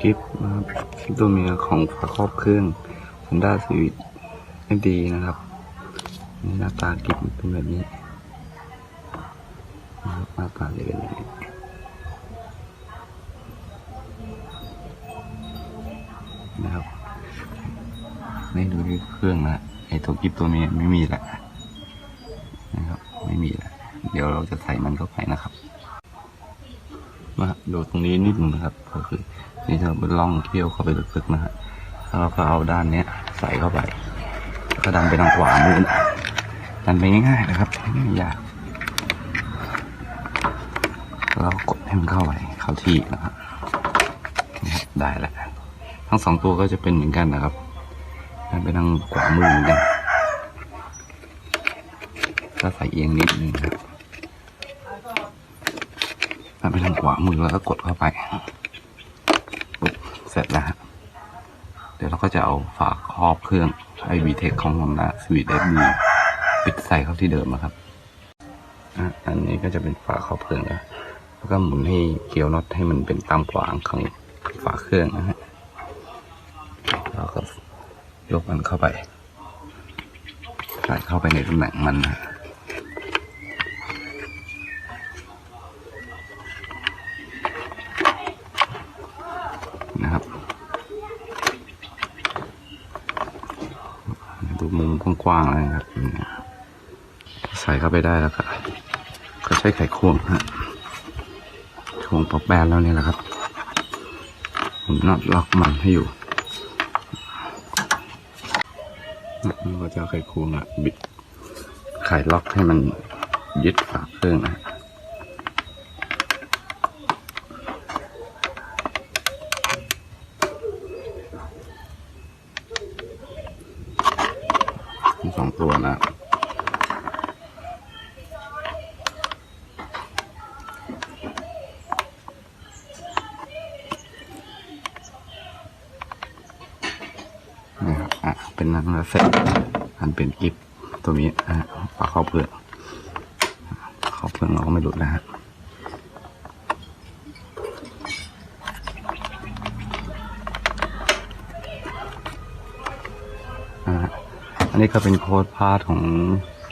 กิฟต์นะครับคลิปตัวเมียของฝาครอบเครื่อง Honda Civic FD นะครับนี่หน้าตากิฟต์เป็นแบบนี้นะครับหน้าตาจะเป็นแบบนี้นะครับนี่ดูที่เครื่องนะไอตัวกิฟต์ตัวเมียไม่มีแหละนะครับ ไม่มีแหละเดี๋ยวเราจะใส่มันเข้าไปนะครับ มาดูตรงนี้นิดหนึงนะครับก็คือนี่จะเป็นร่องเที่ยวเข้าไปลึกๆนะฮะแล้วเราก็เอาด้านเนี้ยใส่เข้าไป ก็ดันไปทางขวามือนดันไปง่ายๆนะครับไม่ยากแล้วกดให้มันเข้าไปเข้าที่นะครับนี่ครับได้แล้วทั้งสองตัวก็จะเป็นเหมือนกันนะครับดันไปทางขวามือเหมือนกันก็ใส่เอียงนิดนึงครับ ทำไปทางขวามือแล้วก็กดเข้าไปปุ๊บเสร็จแล้วฮะเดี๋ยวเราก็จะเอาฝาครอบเครื่องไอวีเทคของ Honda Civic FD ปิดใส่เข้าที่เดิมนะครับอะอันนี้ก็จะเป็นฝาครอบเครื่องนะแล้วก็หมุนให้เกลียวน็อตให้มันเป็นตามขวางของฝาเครื่องนะฮะแล้วก็ยกมันเข้าไปใส่เข้าไปในตำแหน่งมันนะ นะครับ ดูมุมกว้างๆเลยครับใส่เข้าไปได้แล้วครับก็ใช้ไขควงฮะควงปอกแบนแล้วนี่แหละครับ ผมน็อตล็อกมันให้อยู่นี่ก็จะไขควงอะบิดไขล็อกให้มันยึดฝาเครื่องนะ ทั้งสองตัวนะนะครับอะเป็นนังแล้วเสร็จอันเป็นกิฟตัวนี้อะฝาเข้าเปลือกเข้าเปลือกเราก็ไม่หลุดนะฮะอ่า นนี้ก็เป็นโค้ดพาดของ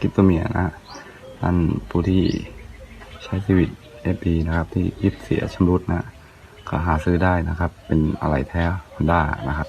กิฟตัวเมียนะฮะท่านผู้ที่ใช้ชีวิตเอฟีนะครับ ที่กิบเสียชำรุดนะ ก็หาซื้อได้นะครับ เป็นอะไรแท้ฮอนด้านะครับ